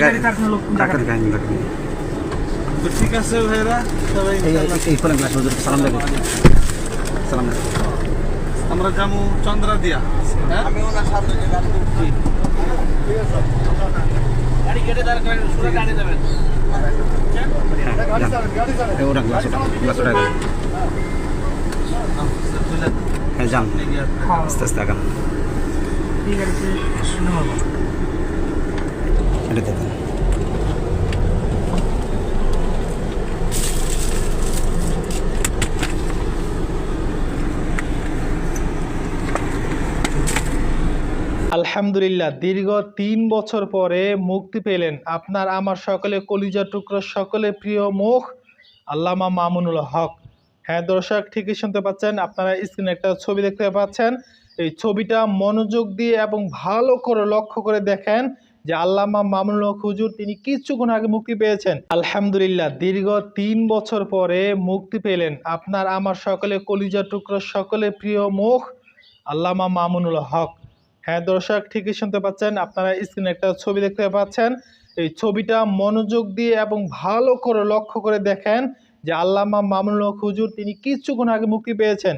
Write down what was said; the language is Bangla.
গাড়ি তো ঠিক আছে ভাইরা সালাম আমরা যাব চন্দ্রা দিয়া হ্যাঁ ওনার সামনে এই ওটা গ্লাস আস্তে আস্তে আগান এটা দেখুন আলহামদুলিল্লাহ, দীর্ঘ তিন বছর পরে মুক্তি পেলেন আপনার আমার সকলে কলিজা টুকরো সকলে প্রিয় মুখ, আল্লামা মামুনুল হক। হ্যাঁ দর্শক, ঠিকই শুনতে পাচ্ছেন, আপনারা স্ক্রিনে একটা ছবি দেখতে পাচ্ছেন। এই ছবিটা মনোযোগ দিয়ে এবং ভালো করে লক্ষ্য করে দেখেন যে আল্লামা মামুনুল হক হুজুর, তিনি কিছুক্ষণ আগে মুক্তি পেয়েছেন। আলহামদুলিল্লাহ, দীর্ঘ তিন বছর পরে মুক্তি পেলেন আপনার আমার সকলে কলিজা টুকরো সকলে প্রিয় মুখ, আল্লামা মামুনুল হক। হ্যাঁ দর্শক, ঠিকই শুনতে পাচ্ছেন। আপনারা স্ক্রিনে একটা ছবি দেখতে পাচ্ছেন। এই ছবিটা মনোযোগ দিয়ে এবং ভালো করে লক্ষ্য করে দেখেন যে আল্লামা মামুনুল হক হুজুর তিনি কিছুক্ষণ আগে মুক্তি পেয়েছেন।